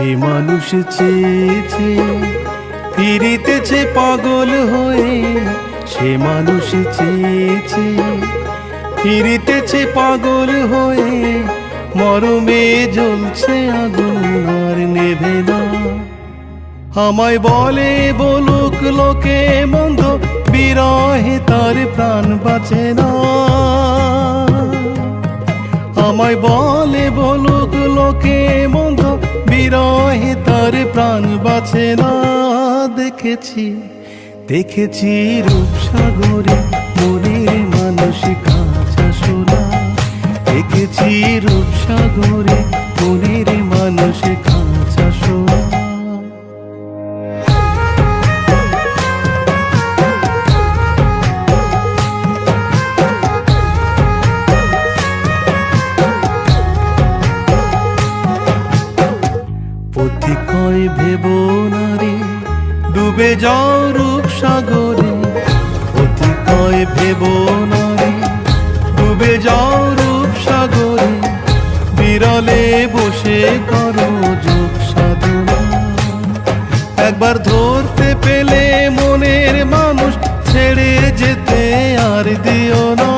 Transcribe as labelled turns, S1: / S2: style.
S1: সে মানুষ চেয়েছে, ফিরিতেছে পাগল হয়ে। সে মানুষ চেয়েছে, ফিরিতেছে পাগল হয়ে। মরমে জ্বলছে আগুন, আর নেভে না। আমায় বলে, বলুক লোকে মন্দ, বিরহে তার প্রাণ বাঁচে না। আমায় বলে, বলুক লোকে মন্দ বিরহে তার প্রাণ বাঁচে না, দেখেছি দেখেছি রূপসাগরে মনের মানসিক কাঁচা সোনা দেখেছি রূপসাগরে মনের মানসিক কাঁচা সোনা পথি কয় ভেব নারে ডুবে যাও রূপ সাগরে। পথি কয় ভেব নারে ডুবে যাও রূপ সাগরে। বিরলে বসে করো যোগ সাধনা। একবার ধরতে পেলে মনের মানুষ ছেড়ে যেতে আর দিও না।